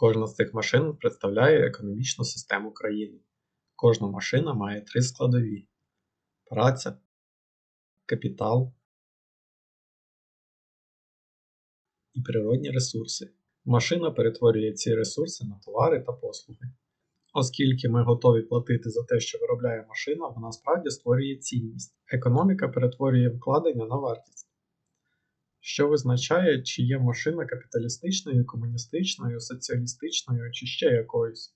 Кожна з цих машин представляє економічну систему країни. Кожна машина має три складові: праця, капітал і природні ресурси. Машина перетворює ці ресурси на товари та послуги. Оскільки ми готові платити за те, що виробляє машина, вона справді створює цінність. Економіка перетворює вкладення на вартість, що визначає, чи є машина капіталістичною, комуністичною, соціалістичною чи ще якоюсь.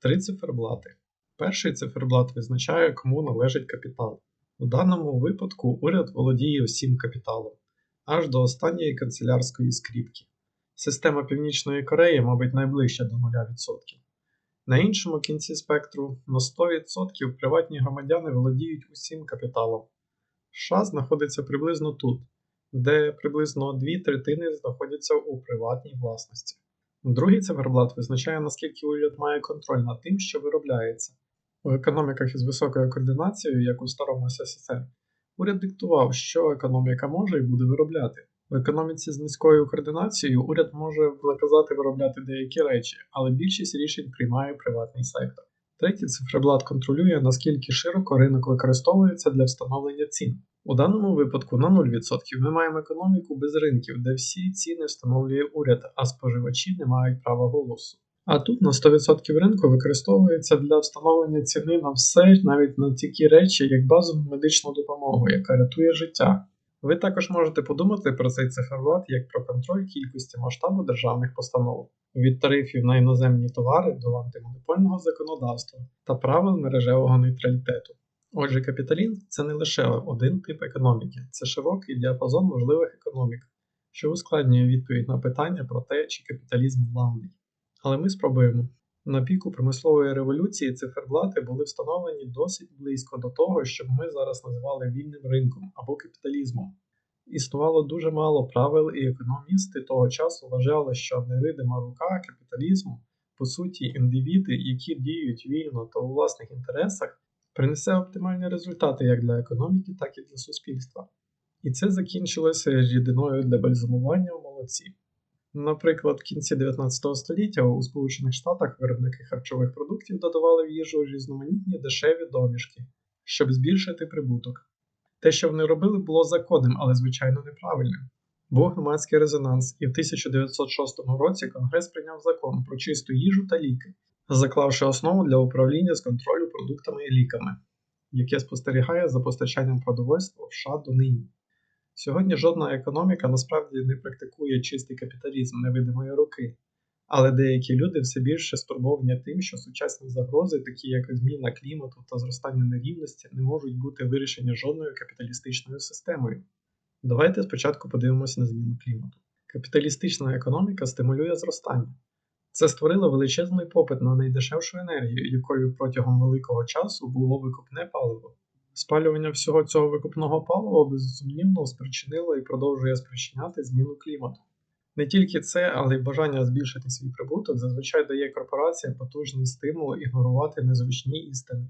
Три циферблати. Перший циферблат визначає, кому належить капітал. У даному випадку уряд володіє усім капіталом, аж до останньої канцелярської скріпки. Система Північної Кореї, мабуть, найближча до 0%. На іншому кінці спектру на 100% приватні громадяни володіють усім капіталом. США знаходиться приблизно тут, де приблизно дві третини знаходяться у приватній власності. Другий циферблат визначає, наскільки уряд має контроль над тим, що виробляється. У економіках із високою координацією, як у старому СССР, уряд диктував, що економіка може і буде виробляти. В економіці з низькою координацією уряд може наказати виробляти деякі речі, але більшість рішень приймає приватний сектор. Третій циферблат контролює, наскільки широко ринок використовується для встановлення цін. У даному випадку на 0% ми маємо економіку без ринків, де всі ціни встановлює уряд, а споживачі не мають права голосу. А тут на 100% ринку використовується для встановлення ціни на все, навіть на такі речі, як базову медичну допомогу, яка рятує життя. Ви також можете подумати про цей циферблат як про контроль кількості масштабу державних постанов, від тарифів на іноземні товари до антимонопольного законодавства та правил мережевого нейтралітету. Отже, капіталізм це не лише один тип економіки, це широкий діапазон можливих економік, що ускладнює відповідь на питання про те, чи капіталізм главний. Але ми спробуємо. На піку промислової революції циферблати були встановлені досить близько до того, що ми зараз називали вільним ринком або капіталізмом. Існувало дуже мало правил, і економісти того часу вважали, що невидима рука капіталізму, по суті, індивіди, які діють вільно та у власних інтересах, принесе оптимальні результати як для економіки, так і для суспільства. І це закінчилося рідиною для бальзамування у молоці. Наприклад, в кінці 19 століття у Сполучених Штатах виробники харчових продуктів додавали в їжу різноманітні дешеві домішки, щоб збільшити прибуток. Те, що вони робили, було законним, але звичайно неправильним. Був громадський резонанс, і в 1906 році Конгрес прийняв закон про чисту їжу та ліки, заклавши основу для управління з контролю продуктами і ліками, яке спостерігає за постачанням продовольства в США донині. Сьогодні жодна економіка насправді не практикує чистий капіталізм невидимої руки, але деякі люди все більше стурбовані тим, що сучасні загрози, такі як зміна клімату та зростання нерівності, не можуть бути вирішені жодною капіталістичною системою. Давайте спочатку подивимося на зміну клімату. Капіталістична економіка стимулює зростання. Це створило величезний попит на найдешевшу енергію, якою протягом великого часу було викопне паливо. Спалювання всього цього викопного палива безсумнівно спричинило і продовжує спричиняти зміну клімату. Не тільки це, але й бажання збільшити свій прибуток зазвичай дає корпораціям потужний стимул ігнорувати незвичні істини.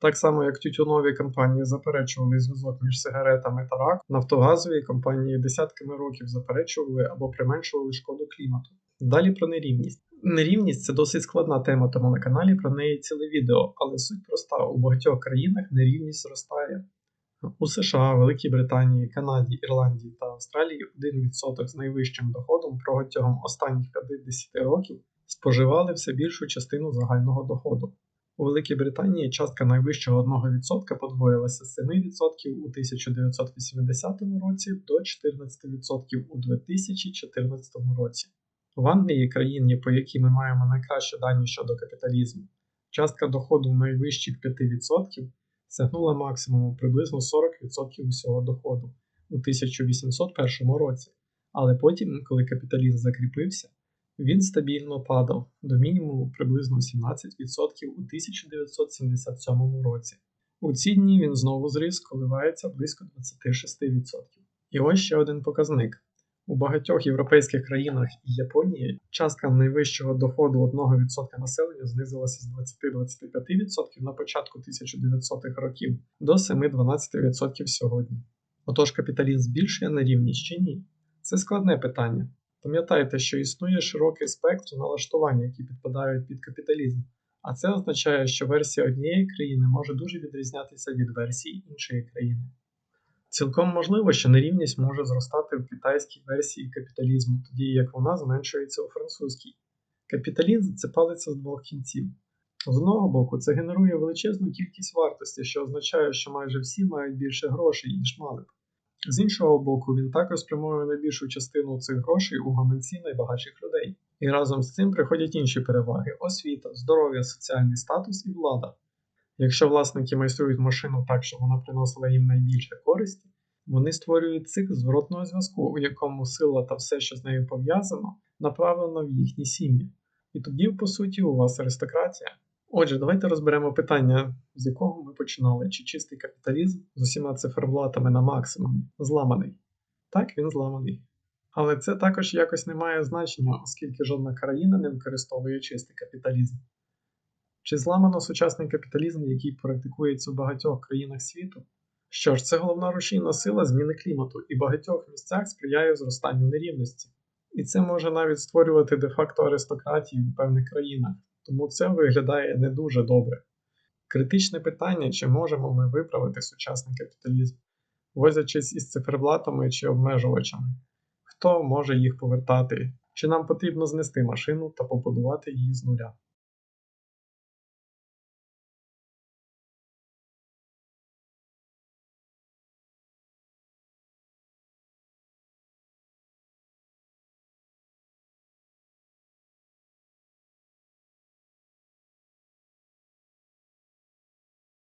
Так само, як тютюнові компанії заперечували зв'язок між сигаретами та раком, нафтогазові компанії десятками років заперечували або применшували шкоду клімату. Далі про нерівність. Нерівність це досить складна тема, тому на каналі про неї ціле відео, але суть проста: у багатьох країнах нерівність зростає. У США, Великій Британії, Канаді, Ірландії та Австралії 1% з найвищим доходом протягом останніх 50 років споживали все більшу частину загального доходу. У Великій Британії частка найвищого 1% подвоїлася з 7% у 1980 році до 14% у 2014 році. В Англії, країні, по якій ми маємо найкращі дані щодо капіталізму, частка доходу в найвищих 5% сягнула максимуму приблизно 40% усього доходу у 1801 році, але потім, коли капіталізм закріпився, він стабільно падав до мінімуму приблизно 17% у 1977 році. У ці дні він знову зріс, коливається близько 26%. І ось ще один показник. У багатьох європейських країнах і Японії частка найвищого доходу 1% населення знизилася з 20-25% на початку 1900-х років до 7-12% сьогодні. Отож, капіталізм збільшує нерівність чи ні? Це складне питання. Пам'ятайте, що існує широкий спектр налаштувань, які підпадають під капіталізм, а це означає, що версія однієї країни може дуже відрізнятися від версії іншої країни. Цілком можливо, що нерівність може зростати в китайській версії капіталізму, тоді як вона зменшується у французькій. Капіталізм це палиця з двох кінців. З одного боку, це генерує величезну кількість вартості, що означає, що майже всі мають більше грошей, ніж мали б. З іншого боку, він також спрямує найбільшу частину цих грошей у гаманці найбагатших людей. І разом з цим приходять інші переваги: освіта, здоров'я, соціальний статус і влада. Якщо власники майструють машину так, щоб вона приносила їм найбільше користі, вони створюють цикл зворотного зв'язку, у якому сила та все, що з нею пов'язано, направлено в їхні сім'ї. І тоді, по суті, у вас аристократія. Отже, давайте розберемо питання, з якого ми починали: чи чистий капіталізм з усіма циферблатами на максимумі зламаний? Так, він зламаний. Але це також якось не має значення, оскільки жодна країна не використовує чистий капіталізм. Чи зламано сучасний капіталізм, який практикується в багатьох країнах світу? Що ж, це головна рушійна сила зміни клімату і в багатьох місцях сприяє зростанню нерівності. І це може навіть створювати де-факто аристократію в певних країнах, тому це виглядає не дуже добре. Критичне питання, чи можемо ми виправити сучасний капіталізм, возячись із циферблатами чи обмежувачами, хто може їх повертати, чи нам потрібно знести машину та побудувати її з нуля.